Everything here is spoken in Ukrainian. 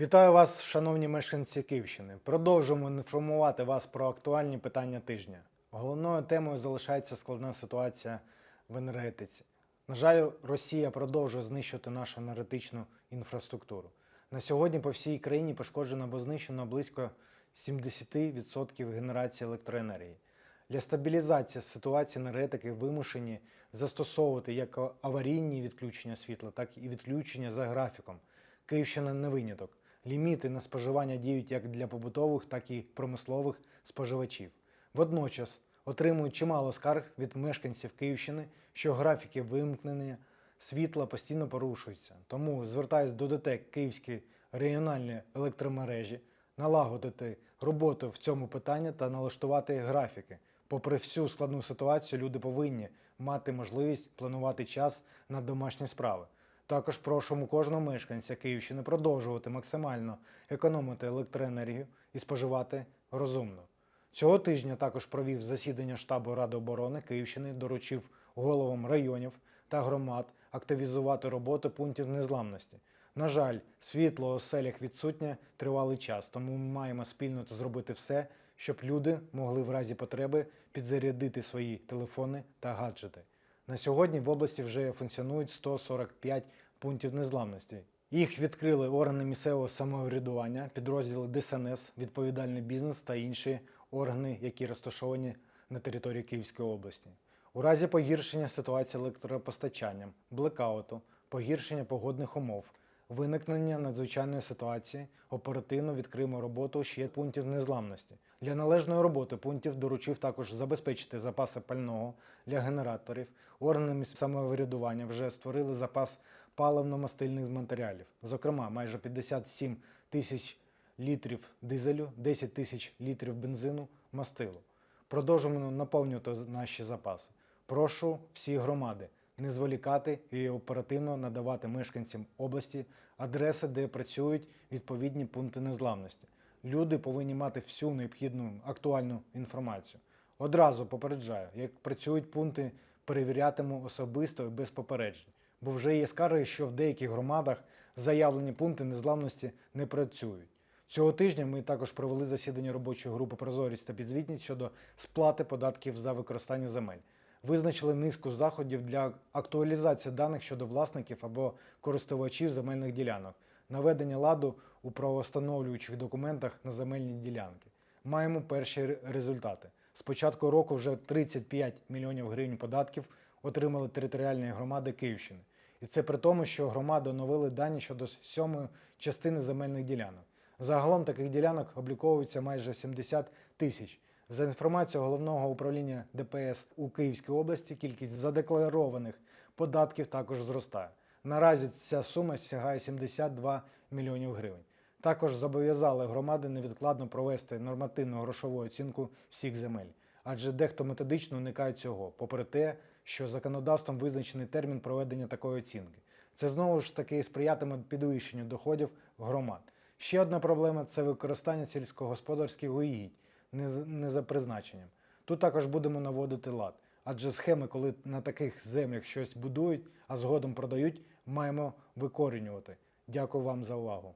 Вітаю вас, шановні мешканці Київщини. Продовжуємо інформувати вас про актуальні питання тижня. Головною темою залишається складна ситуація в енергетиці. На жаль, Росія продовжує знищувати нашу енергетичну інфраструктуру. На сьогодні по всій країні пошкоджено або знищено близько 70% генерації електроенергії. Для стабілізації ситуації енергетики вимушені застосовувати як аварійні відключення світла, так і відключення за графіком. Київщина не виняток. Ліміти на споживання діють як для побутових, так і промислових споживачів. Водночас отримують чимало скарг від мешканців Київщини, що графіки вимкнення світла постійно порушуються. Тому звертаюсь до ДТЕК Київської регіональної електромережі налагодити роботу в цьому питанні та налаштувати графіки. Попри всю складну ситуацію, люди повинні мати можливість планувати час на домашні справи. Також просимо кожного мешканця Київщини продовжувати максимально економити електроенергію і споживати розумно. Цього тижня також провів засідання штабу Ради оборони Київщини, доручив головам районів та громад активізувати роботу пунктів незламності. На жаль, світло у оселях відсутнє тривалий час, тому ми маємо спільно зробити все, щоб люди могли в разі потреби підзарядити свої телефони та гаджети. На сьогодні в області вже функціонують 145 пунктів незламності. Їх відкрили органи місцевого самоврядування, підрозділи ДСНС, відповідальний бізнес та інші органи, які розташовані на території Київської області. У разі погіршення ситуації електропостачанням, блекауту, погіршення погодних умов, виникнення надзвичайної ситуації оперативно відкриємо роботу ще пунктів незламності. Для належної роботи пунктів доручив також забезпечити запаси пального для генераторів. Органи самоврядування вже створили запас паливно-мастильних матеріалів, зокрема, майже 57 тисяч літрів дизелю, 10 тисяч літрів бензину, мастилу. Продовжуємо наповнювати наші запаси. Прошу всі громади не зволікати і оперативно надавати мешканцям області адреси, де працюють відповідні пункти незламності. Люди повинні мати всю необхідну актуальну інформацію. Одразу попереджаю, як працюють пункти, перевірятиму особисто і без попереджень, бо вже є скарги, що в деяких громадах заявлені пункти незламності не працюють. Цього тижня ми також провели засідання робочої групи Прозорість та підзвітність щодо сплати податків за використання земель. Визначили низку заходів для актуалізації даних щодо власників або користувачів земельних ділянок, наведення ладу у правовстановлюючих документах на земельні ділянки. Маємо перші результати. З початку року вже 35 мільйонів гривень податків отримали територіальні громади Київщини. І це при тому, що громади оновили дані щодо сьомої частини земельних ділянок. Загалом таких ділянок обліковується майже 70 тисяч. За інформацією головного управління ДПС у Київській області, кількість задекларованих податків також зростає. Наразі ця сума сягає 72 мільйонів гривень. Також зобов'язали громади невідкладно провести нормативну грошову оцінку всіх земель, адже дехто методично уникає цього, попри те, що законодавством визначений термін проведення такої оцінки. Це знову ж таки сприятиме підвищенню доходів громад. Ще одна проблема це використання сільськогосподарських угідь не за призначенням. Тут також будемо наводити лад, адже схеми, коли на таких землях щось будують, а згодом продають, маємо викорінювати. Дякую вам за увагу.